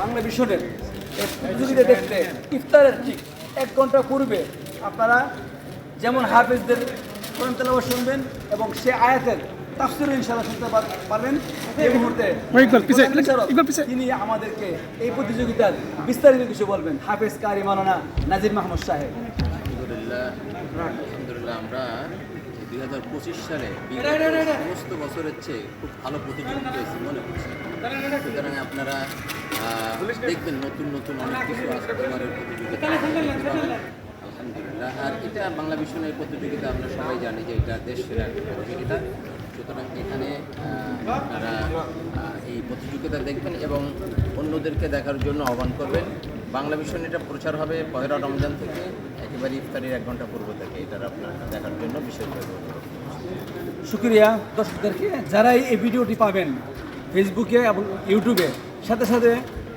বাংলা মিশনের এই প্রতিযোগিতা দেখতে ইফতারের ঠিক এক ঘণ্টা পূর্বে আপনারা যেমন হাফিজদের কোরআন তেলাওয়াত শুনবেন এবং সে আয়াতের তাফসিরও ইনশাআল্লাহ শুনতে পার- পারবেন। এই মুহূর্তে। তিনি আমাদেরকে এই প্রতিযোগিতার বিস্তারিত কিছু বলবেন। হাফেজ কারি মালানা নাজির মাহমুদ সাহেব। আলহামদুলিল্লাহ আলহামদুলিল্লাহ আমরা দুই হাজার পঁচিশ সালে সমস্ত বছরের চেয়ে খুব ভালো প্রতিযোগিতা পেয়েছি মনে করছি সুতরাং আপনারা দেখবেন নতুন নতুন অনেক কিছু আছে এবারের প্রতিযোগিতা আলহামদুলিল্লাহ আর এটা বাংলা মিশনের প্রতিযোগিতা আমরা সবাই জানি যে এটা দেশ সেরা একটা প্রতিযোগিতা সুতরাং এখানে আপনারা এই প্রতিযোগিতা দেখবেন এবং অন্যদেরকে দেখার জন্য আহ্বান করবেন বাংলা মিশন এটা প্রচার হবে পহেলা রমজান থেকে একেবারে ইফতারির এক ঘণ্টা পূর্ব থেকে এটার আপনার দেখার জন্য বিশেষভাবে। শুক্রিয়া দর্শকদেরকে, যারা এই ভিডিওটি পাবেন ফেসবুকে এবং ইউটিউবে সাথে সাথে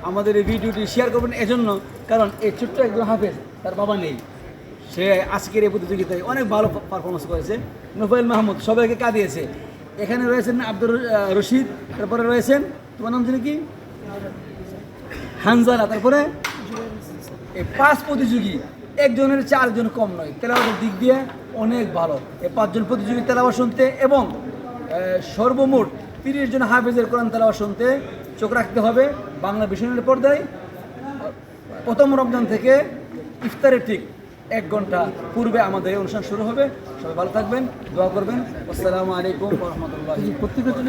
আমাদের এই ভিডিওটি শেয়ার করবেন এজন্য, কারণ এই ছোট্ট একজন হাফেজ, তার বাবা নেই। সে আজকের এই প্রতিযোগিতায় অনেক ভালো পারফরমেন্স করেছে। নোফাইল মাহমুদ সবাইকে কাঁদিয়েছে। এখানে রয়েছেন আব্দুর রশিদ, তারপরে রয়েছেন, তোমার নাম ছিল কি? হানজালা, তারপরে এই পাঁচ প্রতিযোগী। একজনের চারজন কম নয়। তেলাওয়াতের দিক দিয়ে অনেক ভালো। এ পাঁচজন প্রতিযোগী তেলাওয়াত শুনতে এবং সর্বমোট তিরিশ জন হাফেজের কোরআন তেলাওয়াত শুনতে চোখ রাখতে হবে। বাংলা মিশনের পর্দায়, প্রথম রমজান থেকে ইফতারের ঠিক এক ঘণ্টা পূর্বে আমাদের অনুষ্ঠান শুরু হবে। সবাই ভালো থাকবেন, দোয়া করবেন। আসসালামু আলাইকুম রহমতুল্লাহ। প্রত্যেকের জন্য